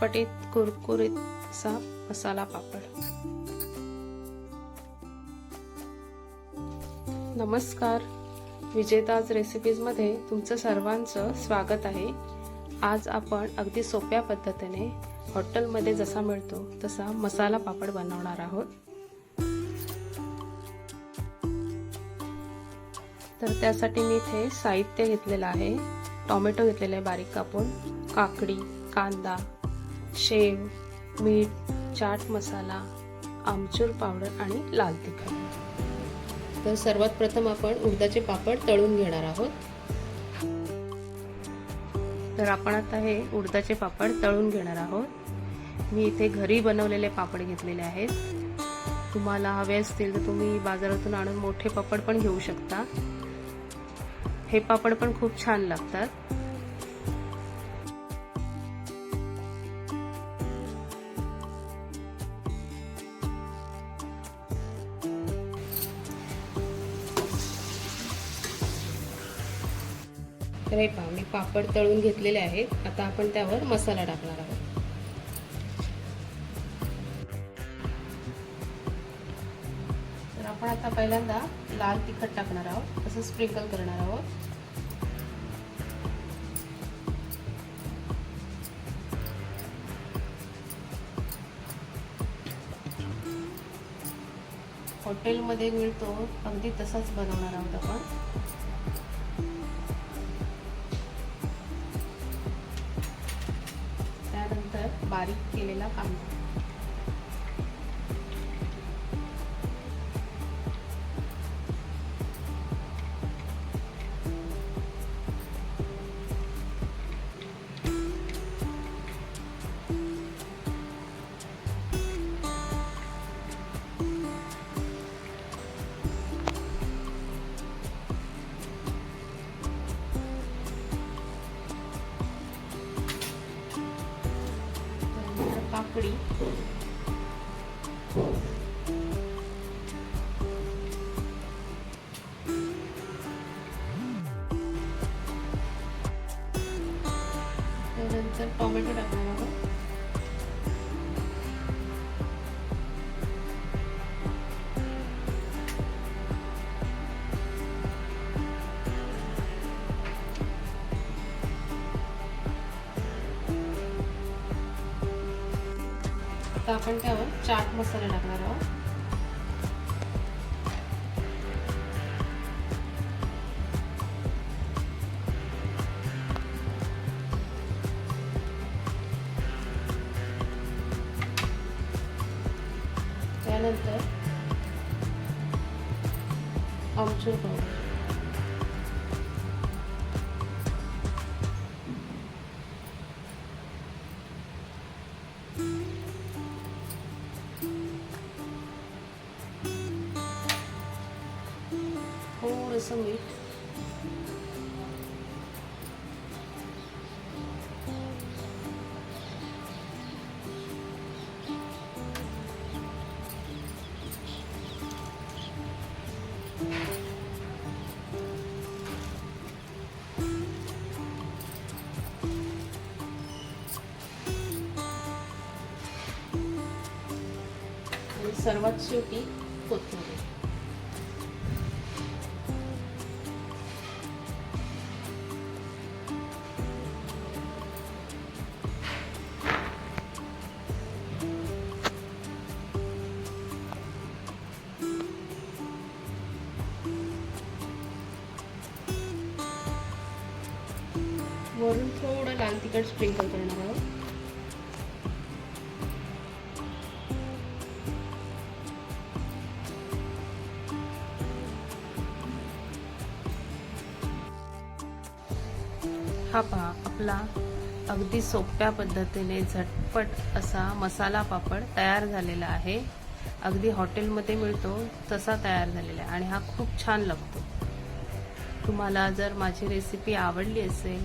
चटपटीत कुरकुरीत असा मसाला पापड. नमस्कार. विजेताज रेसिपीजमध्ये तुमचं सर्वांचं स्वागत आहे. आज आपण अगदी सोप्या पद्धतीने हॉटेलमध्ये जसा मिळतो तसा मसाला पापड बनवणार आहोत. तर त्यासाठी मी इथे साहित्य घेतलेलं आहे. टॉमॅटो घेतलेले आहे बारीक कापून. काकडी कांदा शेव मीठ चाट मसाला आमचूर पावडर आणि लाल तिखट. तर सर्वात प्रथम आपण उडदाचे पापड तळून घेणार आहोत. तर आपण आता हे उडदाचे पापड तळून घेणार आहोत. मी इथे घरी बनवलेले पापड घेतलेले आहेत. तुम्हाला हवे असतील तर तुम्ही बाजारातून आणून मोठे पापड पण घेऊ शकता. हे पापड पण खूप छान लागतात. तर हे पहा मी पापड तळून घेतलेले आहेत. आता आपण त्यावर मसाला टाकणार आहोत. तर आपण आता पहिल्यांदा लाल तिखट टाकणार आहोत. तसं स्प्रिंकल करणार आहोत. हॉटेलमध्ये मिळतो. अगदी तसाच बनवणार आहोत आपण. बारीक केलेला कांदा. काकडी त्यानंतर टोमॅटो टाकणार आहोत. आता आपण त्यावर चाट मसाला टाकणार आहोत. त्यानंतर आमचूर पावडर. थोडंसं मीठ आणि सर्वात शेवटी कोथिंबीर तिखट स्प्रिंकल करणार आहोत. हा पहा आपला अगदी सोप्या पद्धतीने झटपट असा मसाला पापड तयार झालेला आहे. अगदी हॉटेलमध्ये मिळतो तसा तयार झालेला आहे. आणि हा खूप छान लागतो. तुम्हाला जर माझी रेसिपी आवडली असेल